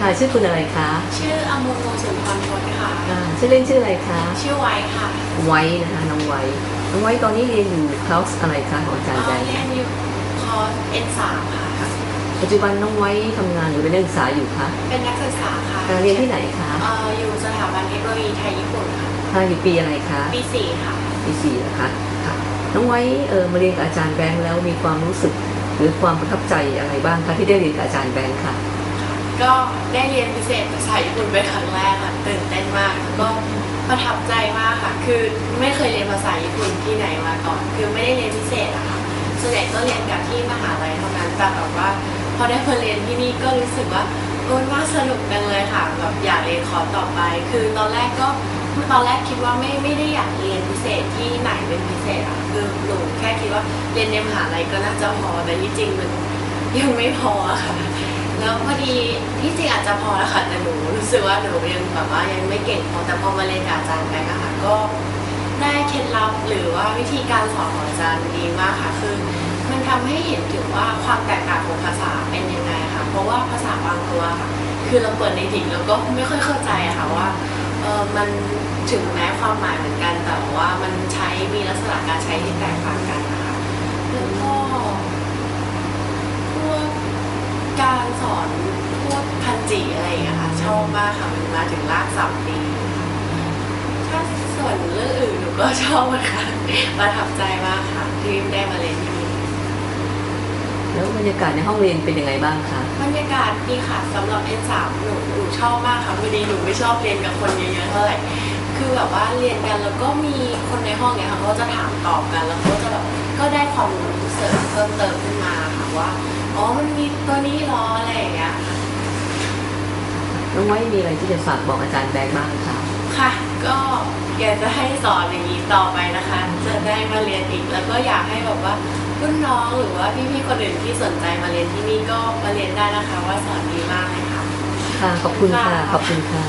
ค่ะชื่อคุณอะไรคะ ชื่ออมุโมสุนทรพจน์ค่ะ อ่าชื่อเล่นชื่ออะไรคะ ชื่อไว้ค่ะไว้นะคะน้องไว้ น้องไว้ตอนนี้เรียนอยู่คลาสอะไรคะของอาจารย์แบเอ่องค์เรียนอยู่คอร์ส N3 ค่ะ ปัจจุบันน้องไว้ทำงานหรือเป็นนักศึกษาอยู่คะเป็นนักศึกษาค่ะการเรียนที่ไหนคะเอ่ออยู่สถาบันเทคโนโลยีไทยญี่ปุ่นค่ะทางอยู่ปีอะไรคะปีสี่ค่ะ ปีสี่นะคะค่ะ น้องไว้เออมาเรียนกับอาจารย์แบงค์แล้วมีความรู้สึก หรือความประทับใจอะไรบ้างคะที่ได้เรียนกับอาจารย์แบงค์ค่ะ ก็ได้เรียนพิเศษภาษาญี่ปุ่นเป็นครั้งแรกค่ะตื่นเต้นมากแล้วก็ประทับใจมากค่ะ คือไม่เคยเรียนภาษาญี่ปุ่นที่ไหนมาก่อน คือไม่ได้เรียนพิเศษอะค่ะส่วนใหญ่ก็เรียนกับที่มหาลัยเท่านั้นแต่แบบว่า พอได้มาเรียนที่นี่ก็รู้สึกว่าโอ้ยว่าสนุกจังเลยค่ะแบบอยากเรียนคอร์สต่อไป คือตอนแรกก็ตอนแรกคิดว่าไม่ไม่ได้อยากเรียนพิเศษที่ไหนเป็นพิเศษอะคือหนูแค่คิดว่าเรียนในมหาลัยก็น่าจะพอแต่ที่จริงมันยังไม่พอค่ะ แล้วพอดีที่จริงอาจจะพอแล้วค่ะแต่หนูรู้สึกว่าหนูยังแบบว่ายังไม่เก่งพอแต่พอมาเรียนกับอาจารย์แบงค์อะค่ะก็ได้เคล็ดลับหรือว่าวิธีการสอนของอาจารย์ดีมากค่ะคือ มันทำให้เห็นถึงว่าความแตกต่างของภาษาเป็นยังไงค่ะ เพราะว่าภาษาบางตัวค่ะ คือเราเปิดในดิ่งแล้วก็ไม่ค่อยเข้าใจอะค่ะว่าเออมันถึงแม้ความหมายเหมือนกันแต่ว่ามันใช้มีลักษณะการใช้ที่แตกต่างกันนะคะแล้วก็พวกการสอนพวกพัน จิอะไรอย่างเงี้ยค่ะชอบมากค่ะมันมาถึงรากศัพท์ดีค่ะถ้าส่วนเรื่องอื่นหนูก็ชอบเหมือนกันประทับใจมากค่ะที่ได้มาเรียนที่นี่แล้วบรรยากาศในห้องเรียนเป็นยังไงบ้างคะบรรยากาศดีค่ะสำหรับ N3 หนูหนูชอบมากค่ะพอดีหนูไม่ชอบเรียนกับคนเยอะๆเท่าไหร่คือแบบว่าเรียนกันแล้วก็มีคนในห้องเนี่ยค่ะเขาจะถามตอบกันแล้วเขาจะแบบก็ได้ความรู้เสริมเพิ่มเติมขึ้นมาค่ะว่าอ๋อมันมีตัวนี้เหรออะไรอย่างเงี้ยค่ะ น้องไว้มีอะไรที่จะฝากบอกอาจารย์แบงค์บ้างคะค่ะ ก็อยากจะให้สอนอย่างนี้ต่อไปนะคะ จะได้มาเรียนอีก แล้วก็อยากให้แบบว่ารุ่นน้องหรือว่าพี่ๆคนอื่นที่สนใจมาเรียนที่นี่ก็มาเรียนได้นะคะ ว่าสอนดีมากเลยค่ะ ค่ะ ขอบคุณค่ะค่ะขอบคุณค่ะ